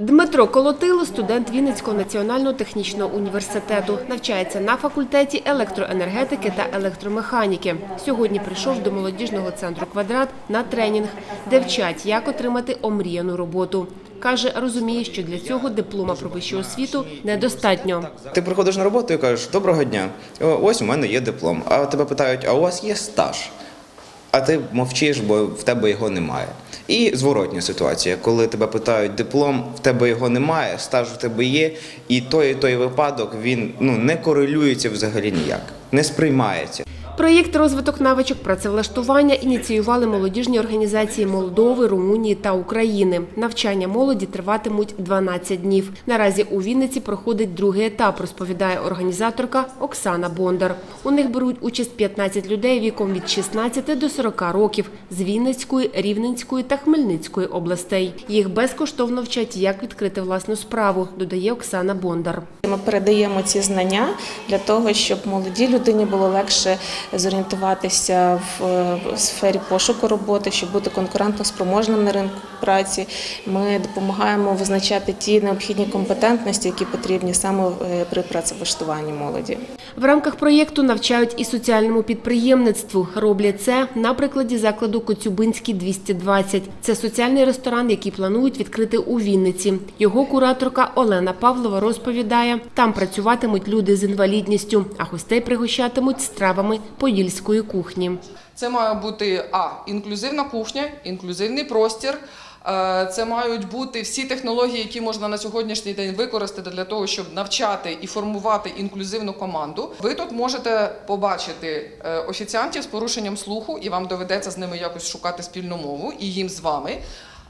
Дмитро Колотило – студент Вінницького національного технічного університету. Навчається на факультеті електроенергетики та електромеханіки. Сьогодні прийшов до молодіжного центру «Квадрат» на тренінг, де вчать, як отримати омріяну роботу. Каже, розуміє, що для цього диплома про вищу освіту недостатньо. Ти приходиш на роботу і кажеш, доброго дня, ось у мене є диплом. А тебе питають, а у вас є стаж? А ти мовчиш, бо в тебе його немає. І зворотня ситуація, коли тебе питають диплом, в тебе його немає, стаж в тебе є, і той і той випадок він ну не корелюється взагалі ніяк, не сприймається. Проєкт розвиток навичок працевлаштування ініціювали молодіжні організації Молдови, Румунії та України. Навчання молоді триватимуть 12 днів. Наразі у Вінниці проходить другий етап, розповідає організаторка Оксана Бондар. У них беруть участь 15 людей віком від 16 до 40 років з Вінницької, Рівненської та Хмельницької областей. Їх безкоштовно вчать, як відкрити власну справу, додає Оксана Бондар. Ми передаємо ці знання для того, щоб молодій людині було легше зорієнтуватися в, сфері пошуку роботи, щоб бути конкурентно спроможним на ринку праці. Ми допомагаємо визначати ті необхідні компетентності, які потрібні саме е, при працевлаштуванні молоді. В рамках проєкту навчають і соціальному підприємництву. Роблять це на прикладі закладу Коцюбинський 220. Це соціальний ресторан, який планують відкрити у Вінниці. Його кураторка Олена Павлова розповідає, там працюватимуть люди з інвалідністю, а гостей пригощатимуть стравами подільської кухні. Це має бути а інклюзивна кухня, інклюзивний простір. Е, Це мають бути всі технології, які можна на сьогоднішній день використати для того, щоб навчати і формувати інклюзивну команду. Ви тут можете побачити е, офіціантів з порушенням слуху, і вам доведеться з ними якось шукати спільну мову, і їм з вами.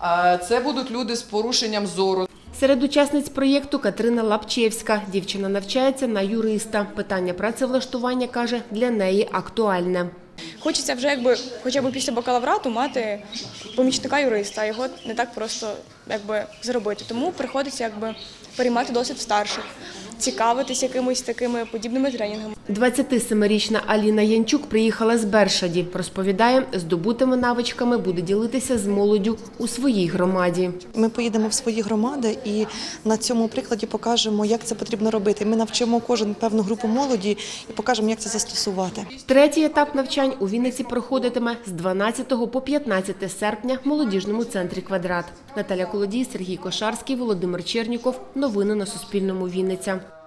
Е, Це будуть люди з порушенням зору, Серед учасниць проєкту Катерина Лапчевська. Дівчина навчається на юриста. Питання працевлаштування, каже, для неї актуальне. Хочеться вже якби хоча б після бакалаврату мати помічника юриста, його не так просто якби зробити. Тому приходиться якби переймати досвід старших, цікавитись якимись такими подібними тренінгами. 27-річна Аліна Янчук приїхала з Бершаді. Розповідає, здобутими навичками буде ділитися з молоддю у своїй громаді. Ми поїдемо в свої громади і на цьому прикладі покажемо, як це потрібно робити. Ми навчимо кожен певну групу молоді і покажемо, як це застосувати. Третій етап навчань Вінниці проходитиме з 12 по 15 серпня в молодіжному центрі «Квадрат». Наталя Колодій, Сергій Кошарський, Володимир Черніков. Новини на Суспільному. Вінниця.